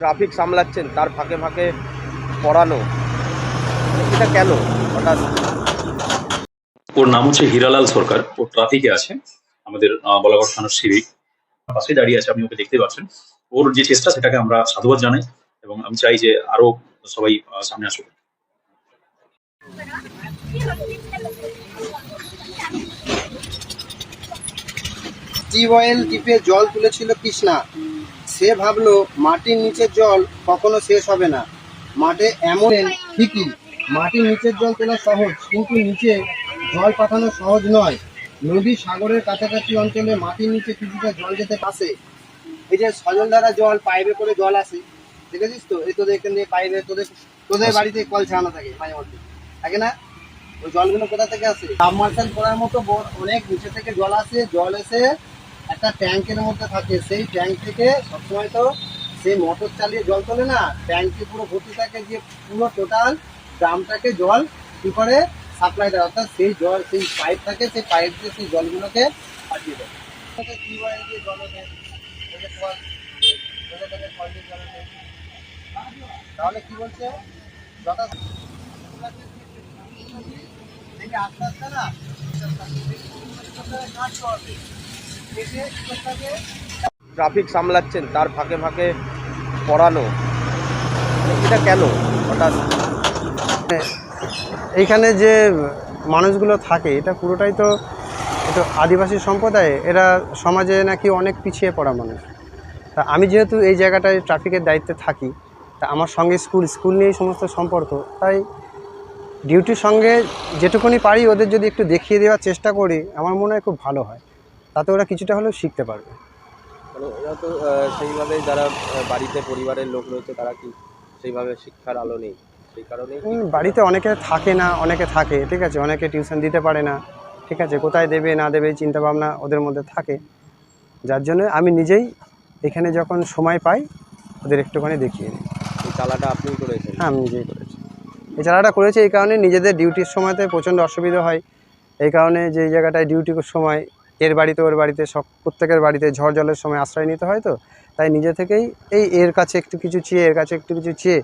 Traffic সামলাচ্ছেন তার ফাঁকে ফাঁকে পড়ানো। এটা কেন? হঠাৎ। ওর নাম হচ্ছে হীরালাল সরকার। ও ট্রাফিকে আছে। আমাদের বলাগড় থানার সিভিক। পাশে দাঁড়িয়ে আছে আপনি ওকে দেখতে পাচ্ছেন। ওর যে চেষ্টা সেটাকে আমরা সাধুবাদ জানাই এবং আমি চাই যে আরও সবাই সামনে আসুক। টিউবওয়েল টিপে জল তুলেছিল কৃষ্ণা। সে ভাবলো মাটির নিচের জল কখনো শেষ হবে না। মাঠে এমন ঠিকই মাটির নিচের জল তোলা সহজ কিন্তু নিচে জল পাঠানো সহজ নয়। নদী সাগরের কাছাকাছি অঞ্চলে মাটির নিচে কিছুটা জল যেতে পাশে। এই যে সজল দ্বারা জল পাইপে করে জল আসে দেখেছিস তো? এই তোদের এখান থেকে পাইপে তোদের তোদের বাড়িতে কল ছাড়ানো থাকে মাঝে মধ্যে। থাকে না? ওই জলগুলো কোথা থেকে আসে? সাবমার্শাল করার মতো অনেক নিচে থেকে জল আসে জল এসে একটা ট্যাঙ্কের মধ্যে থাকে, সেই ট্যাঙ্ক থেকে সবসময় তো সেই মোটর চালিয়ে জল তোলে না। ট্যাঙ্কে পুরো ভর্তি থাকে যে পুরো টোটাল গ্রামটাকে জল কি করে সাপ্লাই দেয়, অর্থাৎ সেই জল, সেই পাইপ থাকে, সেই পাইপ দিয়ে সেই জলগুলোকে পাঠিয়ে দেয়। জল। তাহলে কি বলছে? যথা আস্তে আস্তে না কাটতে হবে কেটে কি ট্রাফিক সামলাচ্ছেন, তার ফাঁকে ফাঁকে পড়ানো এটা কেন হঠাৎ? এইখানে যে মানুষগুলো থাকে, এটা পুরোটাই তো একটু আদিবাসী সম্প্রদায়, এরা সমাজে নাকি অনেক পিছিয়ে পড়া মানুষ। তা আমি যেহেতু এই জায়গাটায় ট্রাফিকের দায়িত্বে থাকি, তা আমার সঙ্গে স্কুল স্কুল নিয়েই সমস্ত সম্পর্ক, তাই ডিউটির সঙ্গে যেটুকুনি পারি ওদের যদি একটু দেখিয়ে দেওয়ার চেষ্টা করি, আমার মনে হয় খুব ভালো হয়। তাতে ওরা কিছুটা হলেও শিখতে পারবে। মানে এরা তো সেইভাবে যারা বাড়িতে পরিবারের লোক রয়েছে তারা কি সেইভাবে শিক্ষার আলো নেই? সেই কারণে বাড়িতে অনেকে থাকে না অনেকে থাকে ঠিক আছে? অনেকে টিউশন দিতে পারে না ঠিক আছে? কোথায় দেবে না দেবে চিন্তা ভাবনা ওদের মধ্যে থাকে। যার জন্য আমি নিজেই এখানে যখন সময় পাই ওদের একটুখানি দেখিয়ে দিই। এই চালাটা আপনিই করেছেন? হ্যাঁ আমি নিজেই করেছি। এই চালাটা করেছি এই কারণে নিজেদের ডিউটির সময়তে প্রচণ্ড অসুবিধা হয়। এই কারণে যে জায়গাটায় ডিউটির সময় এর বাড়িতে ওর বাড়িতে সব প্রত্যেকের বাড়িতে ঝড় জলের সময় আশ্রয় নিতে হয় তো তাই নিজে থেকেই এই এর কাছে একটু কিছু চেয়ে এর কাছে একটু কিছু চেয়ে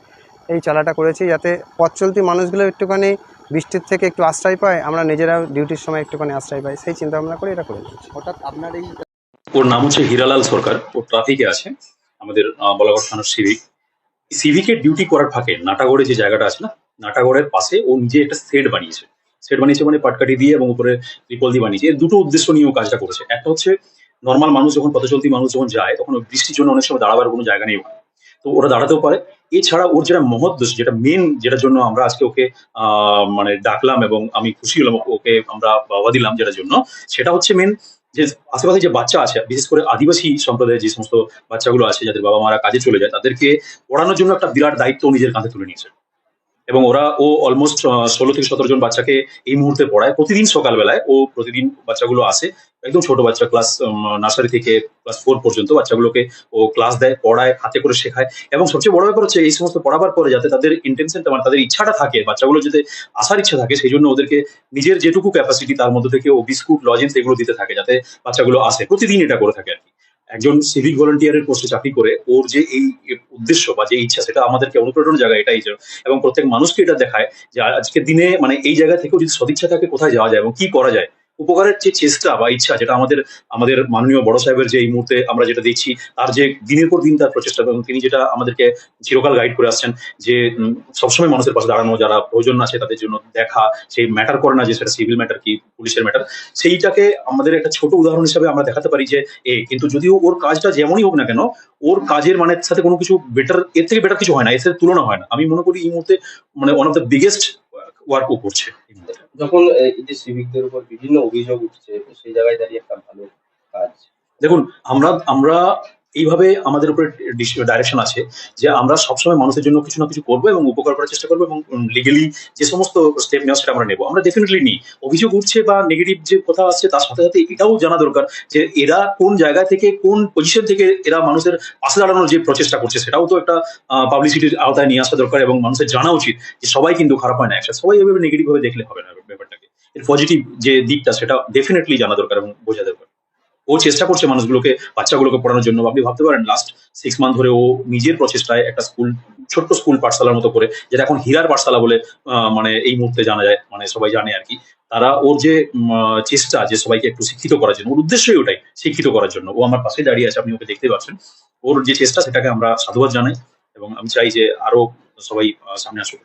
এই চালাটা করেছি যাতে পথ চলতি মানুষগুলো একটুখানি বৃষ্টির থেকে একটু আশ্রয় পায় আমরা নিজেরাও ডিউটির সময় একটুখানি আশ্রয় পাই। সেই চিন্তা ভাবনা করে এটা করে দিয়েছি হঠাৎ আপনার এই ওর নাম হচ্ছে হীরালাল সরকার ও ট্রাফিকে আছে আমাদের আহ, বলাগড় থানার সিভিক। সিভিকের ডিউটি করার ফাঁকে নাটাগড়ে যে জায়গাটা আছে না নাটাগড়ের পাশে ও নিজে একটা সেট বানিয়েছে। সেট বানিয়েছে মানে পাটকাঠি দিয়ে এবং উপরে ত্রিপল দিয়ে বানিয়েছে। এর দুটো উদ্দেশ্য নিয়ে ও কাজটা করেছে। একটা হচ্ছে নর্মাল মানুষ যখন পথ চলতি মানুষ যখন যায়, তখন বৃষ্টির জন্য অনেক সময় দাঁড়াবার কোনো জায়গা নেই। তো ওরা দাঁড়াতেও পারে। এছাড়া ওর যেটা মহৎ দোষ, যেটা মেন যেটার জন্য আমরা আজকে ওকে মানে ডাকলাম এবং আমি খুশি হলাম, ওকে আমরা বাবা দিলাম যেটার জন্য, সেটা হচ্ছে মেন যে আশেপাশে যে বাচ্চা আছে, বিশেষ করে আদিবাসী সম্প্রদায়ের যে সমস্ত বাচ্চাগুলো আছে, যাদের বাবা মারা কাজে চলে যায়, তাদেরকে পড়ানোর জন্য একটা বিরাট দায়িত্ব নিজের কাঁধে তুলে নিয়েছে। এবং ওরা, ও অলমোস্ট ষোলো থেকে সতেরো জন বাচ্চাকে এই মুহূর্তে পড়ায়। প্রতিদিন সকালবেলায় ও প্রতিদিন বাচ্চাগুলো আসে। একদম ছোট বাচ্চা ক্লাস নার্সারি থেকে ক্লাস ফোর পর্যন্ত বাচ্চাগুলোকে ও ক্লাস দেয়, পড়ায়, হাতে করে শেখায়। এবং সবচেয়ে বড় ব্যাপার হচ্ছে, এই সমস্ত পড়াবার পরে যাতে তাদের ইন্টেনশনটা মানে তাদের ইচ্ছাটা থাকে, বাচ্চাগুলো যাতে আসার ইচ্ছা থাকে, সেই জন্য ওদেরকে নিজের যেটুকু ক্যাপাসিটি তার মধ্যে থেকে ও বিস্কুট লজেন্স এগুলো দিতে থাকে, যাতে বাচ্চাগুলো আসে। প্রতিদিন এটা করে থাকে আর কি। একজন সিভিক ভলেন্টিয়ারের পোস্টে চাকরি করে, ওর যে এই উদ্দেশ্য বা যে ইচ্ছা, সেটা আমাদেরকে অনুপ্রেরণা জায়গা এটাই যে, এবং প্রত্যেক মানুষকে এটা দেখায় যে আজকের দিনে মানে এই জায়গা থেকেও যদি সদিচ্ছা থাকে, কোথায় যাওয়া যায় এবং কি করা যায়? উপকারের যে চেষ্টা বা ইচ্ছা যেটা আমাদের আমাদের মাননীয় বড় সাহেবের যে এই মুহূর্তে আমরা যেটা দেখছি, তার যে দিনের পর দিন তার প্রচেষ্টা এবং তিনি যেটা আমাদেরকে চিরকাল গাইড করে আসছেন যে সবসময় মানুষের পাশে দাঁড়ানো, যারা প্রয়োজন আছে তাদের জন্য দেখা সেই ম্যাটার করে না যে সেটা সিভিল ম্যাটার কি পুলিশের ম্যাটার সেইটাকে আমাদের একটা ছোট উদাহরণ হিসাবে আমরা দেখাতে পারি যে, এ, কিন্তু যদিও ওর কাজটা যেমনই হোক না কেন, ওর কাজের মানে সাথে কোনো কিছু বেটার এর থেকে বেটার কিছু হয় না, এর সাথে তুলনা হয় না। আমি মনে করি এই মুহূর্তে মানে one of the biggest work ও করছে। যখন এই যে সিভিকদের উপর বিভিন্ন অভিযোগ উঠছে সেই জায়গায় দাঁড়িয়ে একটা ভালো কাজ। দেখুন আমরা আমরা এইভাবে আমাদের উপরে ডাইরেকশন আছে যে আমরা সবসময় মানুষের জন্য কিছু না কিছু করব এবং উপকার করার চেষ্টা করব এবং লিগেলি যে সমস্ত স্টেপ নেওয়া সেটা আমরা নেব। আমরা ডেফিনেটলি নিই। অভিযোগ উঠছে বা নেগেটিভ যে কথা আসছে তার সাথে সাথে এটাও জানা দরকার যে এরা কোন জায়গা থেকে কোন পজিশন থেকে এরা মানুষের পাশে দাঁড়ানোর যে প্রচেষ্টা করছে সেটাও তো একটা পাবলিসিটির আওতায় নিয়ে আসা দরকার এবং মানুষের জানা উচিত যে সবাই কিন্তু খারাপ হয় না একসাথে। সবাই এভাবে নেগেটিভ ভাবে দেখলে হবে না ব্যাপারটাকে। এর পজিটিভ যে দিকটা সেটা ডেফিনেটলি জানা দরকার এবং বোঝা দরকার। ও চেষ্টা করছে মানুষগুলোকে, বাচ্চাগুলোকে পড়ানোর জন্য। আপনি ভাবতে পারেন লাস্ট সিক্স মান্থ ধরে ও নিজের প্রচেষ্টায় একটা স্কুল ছোট্ট স্কুল পাঠশালার মতো করে, যেটা এখন হীরার পাঠশালা বলে মানে এই মুহূর্তে জানা যায় মানে সবাই জানে আর কি। তারা ওর যে চেষ্টা যে সবাইকে একটু শিক্ষিত করার জন্য, ওর উদ্দেশ্যই ওটাই, শিক্ষিত করার জন্য। ও আমার পাশে দাঁড়িয়ে আছে, আপনি ওকে দেখতে পাচ্ছেন। ওর যে চেষ্টা, সেটাকে আমরা সাধুবাদ জানাই এবং আমি চাই যে আরও সবাই সামনে আসুক।